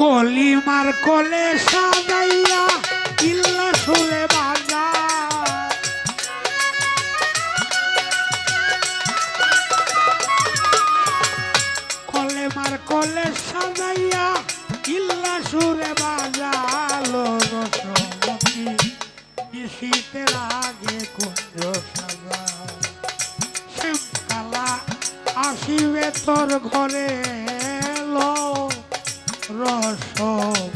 কলিমার কোলে সাজাইয়া ইল্লা সুরে বাজা। কলেমার কোলে সাজাইয়া ইল্লা সুরে বাজালো রসমতি। শীতের আগে কুঞ্জ সাজা। শ্যামকালা আসিবে তোর ঘরে এলো। রসমতি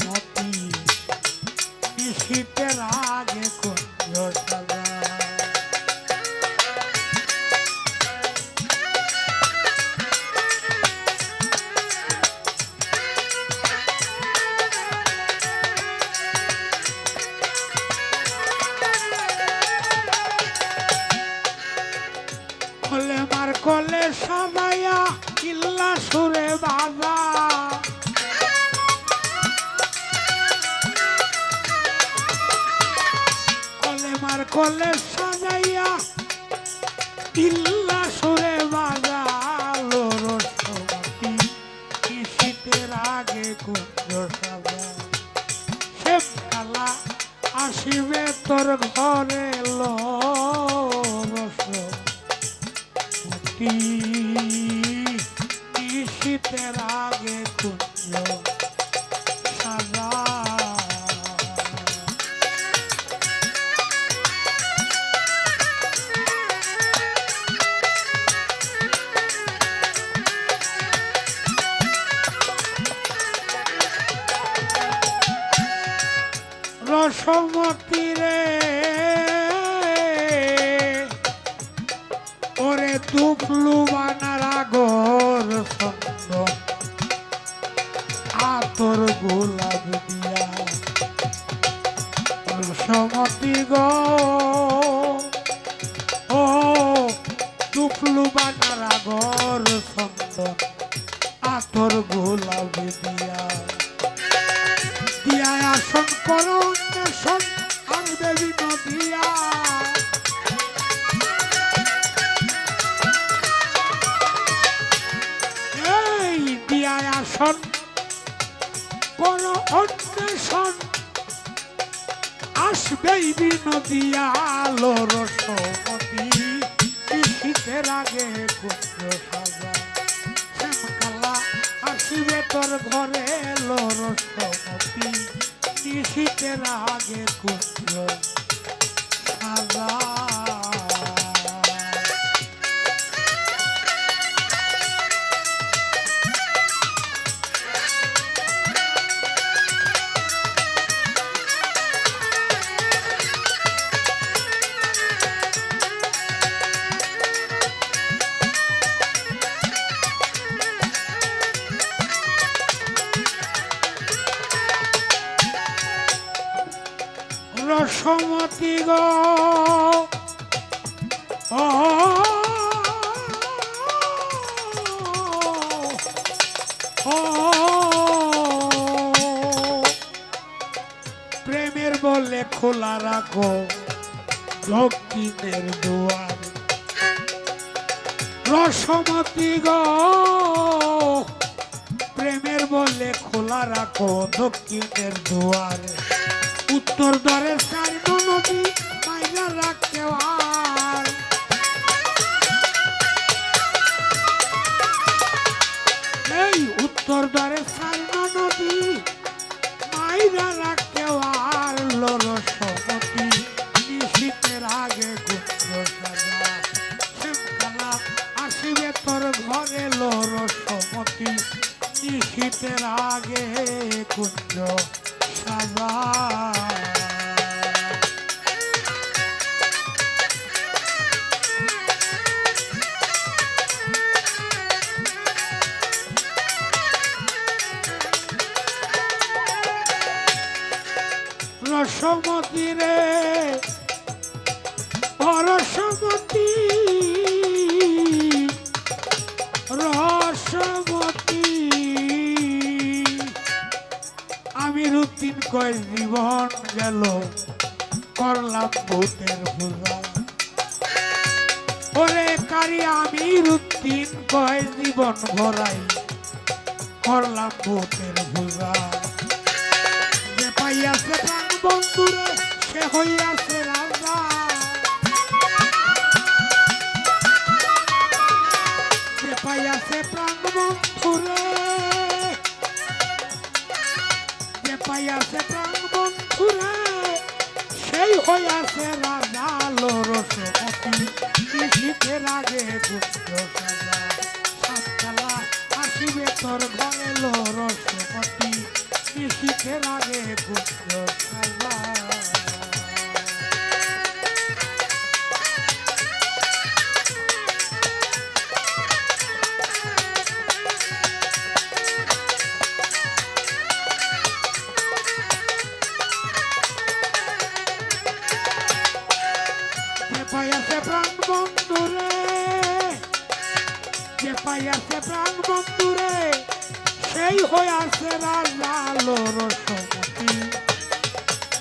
কলে সাজাইয়া ইল্লা সুরে বাজা লো রসমতি কি শীতের আগে কুঞ্জ সাজা। শ্যামকালা আসিবে তোর ঘরে লো রসমতি কি শীতের আগে কুঞ্জ রসমতি রে। ওরে তুপলু বানার আগর ছন্দ আতর গোলাপ দিয়া। রসমতি গো। ও তুপলু বানার আগর ছন্দ আতর গোলাপ দিয়া। দিয়া আসন করো আর দেবী নদিয়া। এই দিয়া আসন করো অন্বেষণ। আসবেই বিনদিয়া আলো রসমতি। শীতের আগে কুঞ্জ সাজা। শ্যামকালা আসিবে তোর ঘরে এলো রসমতি। শীতের আগে কুঞ্জ রসমতি গো। প্রেমের বলে খোলা রাখো দক্ষিণের দুয়ার। রসমতি গো। প্রেমের বলে খোলা রাখো দক্ষিণের দুয়ারে। উত্তর দ্বারে চার নদী মাইরা রাখতে আর এই উত্তর দ্বারে চার নদী মাইরা রাখতে আর লরসমতি নিশীতের আগে গুপ্ত সাজা। শ্যামকালা আসিবে তোর ঘরে লরসমতি নিশীতের আগে কুঞ্জ রসমতি রে রসমতি রসমতি। আমি রুতিন কয় জীবন গেল, করলাম ভূতের পূজা। ওরে কারি, আমি রুতিন কয় জীবন ভরাই, করলাম ভূতের পূজা। পাইয়াছে প্রাণ বন্ধুরে, সে হইয়াছে রাজা। যে পাইয়াছে প্রাণ বন্ধুরে। যে পাইয়াছে প্রাণ বন্ধুরে। সেই হইয়াছে রাজা লোরসপতি শীতের আগে পুত্র সাজা। সাততলা আসিবে তোর শীতের আগে পুত্র সাজা যে প্রাণ বন্ধুরে যে পাইয়াছে প্রাণ বন্ধুরে সেই হইয়াছে রাজা লোরসমতি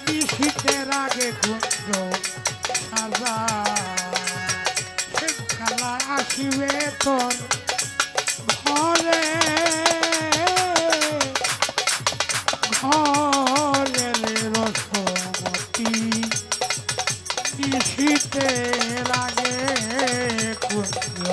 নিশীতের আগে কুঞ্জ সাজা। আসিবে তোর ঘরে। ঘরে রসমতি শীতে লাগে কুঞ্জ